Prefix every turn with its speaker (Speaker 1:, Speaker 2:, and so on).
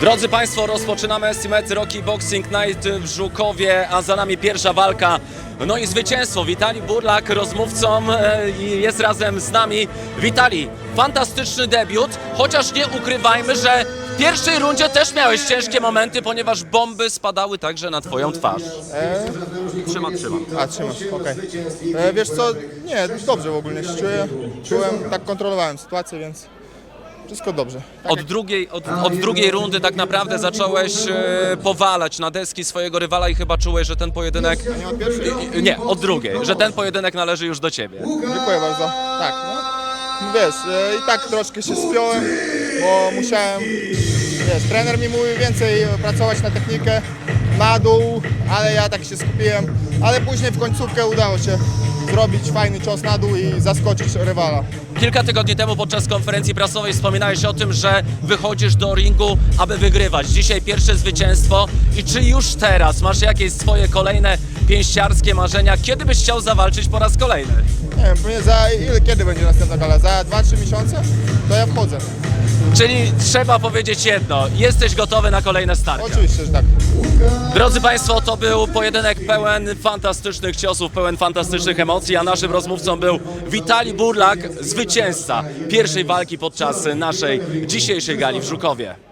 Speaker 1: Drodzy Państwo, rozpoczynamy Estimates Rocky Boxing Night w Żukowie, a za nami pierwsza walka. No i zwycięstwo. Witali Burlak, rozmówcą e, i jest razem z nami. Witali, fantastyczny debiut, chociaż nie ukrywajmy, że w pierwszej rundzie też miałeś ciężkie momenty, ponieważ bomby spadały także na Twoją twarz. Trzymam, trzymam.
Speaker 2: A, trzymasz, okej. E, Wiesz co, nie, dobrze w ogóle się czuję. Czułem, tak kontrolowałem sytuację, więc wszystko dobrze. Tak
Speaker 1: Od drugiej, od, od drugiej rundy tak naprawdę zacząłeś e, powalać na deski swojego rywala i chyba czułeś, że ten pojedynek...
Speaker 2: Nie od pierwszej?
Speaker 1: I- i- Nie, od drugiej, że ten pojedynek należy już do Ciebie.
Speaker 2: Dziękuję bardzo. Tak, no. Wiesz, e, i tak troszkę się spiąłem, bo musiałem, wiesz, trener mi mówił więcej pracować na technikę, na dół, ale ja tak się skupiłem. Ale później w końcówkę udało się zrobić fajny cios na dół i zaskoczyć rywala.
Speaker 1: Kilka tygodni temu podczas konferencji prasowej wspominałeś o tym, że wychodzisz do ringu, aby wygrywać. Dzisiaj pierwsze zwycięstwo i czy już teraz masz jakieś swoje kolejne pięściarskie marzenia? Kiedy byś chciał zawalczyć po raz kolejny?
Speaker 2: Nie wiem, pewnie za ile, kiedy będzie następna gala? Za 2-3 miesiące? To ja wchodzę.
Speaker 1: Czyli trzeba powiedzieć jedno, jesteś gotowy na kolejne starcia.
Speaker 2: Oczywiście, że tak.
Speaker 1: Drodzy Państwo, to był pojedynek pełen fantastycznych ciosów, pełen fantastycznych emocji, a naszym rozmówcą był Witali Burlak, zwycięzca pierwszej walki podczas naszej dzisiejszej gali w Żukowie.